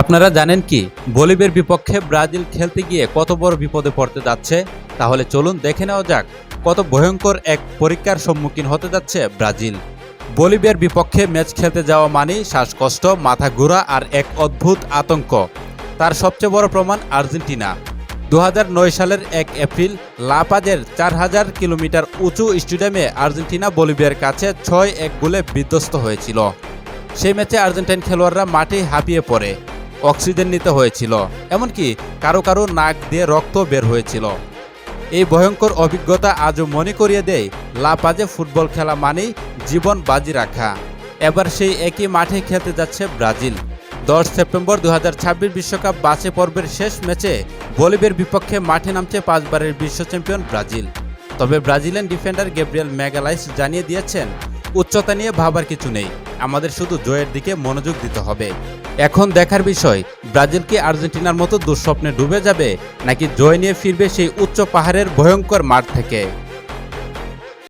আপনারা জানেন কি বলিভের বিপক্ষে ব্রাজিল খেলতে গিয়ে কত বড় বিপদে পড়তে যাচ্ছে? তাহলে চলুন দেখে নেওয়া যাক, কত ভয়ঙ্কর এক পরীক্ষার সম্মুখীন হতে যাচ্ছে ব্রাজিল। বলিভিয়ার বিপক্ষে ম্যাচ খেলতে যাওয়া মানেই শ্বাসকষ্ট, মাথা ঘোরা আর এক অদ্ভুত আতঙ্ক। তার সবচেয়ে বড় প্রমাণ আর্জেন্টিনা। দু হাজার নয় সালের এক এপ্রিল, লাপাজের চার হাজার কিলোমিটার উঁচু স্টেডিয়ামে আর্জেন্টিনা বলিভিয়ার কাছে ছয় এক গোলে বিধ্বস্ত হয়েছিল। সেই ম্যাচে আর্জেন্টাইন খেলোয়াড়রা মাঠে হাঁপিয়ে পড়ে। অক্সিজেন নিতে হয়েছিল, এমনকি কারও কারও নাক দিয়ে রক্ত বের হয়েছিল। এই ভয়ঙ্কর অভিজ্ঞতা আজও মনে করিয়ে দেয় লাপাজে ফুটবল খেলা মানেই জীবন বাজি রাখা। এবার সেই একই মাঠে খেলতে যাচ্ছে ব্রাজিল। দশ সেপ্টেম্বর দু হাজার বিশ্বকাপ বাছে পর্বের শেষ ম্যাচে বলিভের বিপক্ষে মাঠে নামছে পাঁচবারের বিশ্ব চ্যাম্পিয়ন ব্রাজিল। তবে ব্রাজিলিয়ান ডিফেন্ডার গ্যাব্রিয়েল ম্যাগালাইস জানিয়ে দিয়েছেন, উচ্চতা নিয়ে ভাবার কিছু নেই। আমাদের শুধু জয়ের দিকে মনোযোগ দিতে হবে। এখন দেখার বিষয়, ব্রাজিল কি আর্জেন্টিনার মতো দুঃস্বপ্নে ডুবে যাবে, নাকি জয় নিয়ে ফিরবে সেই উচ্চ পাহাড়ের ভয়ঙ্কর মাঠ থেকে?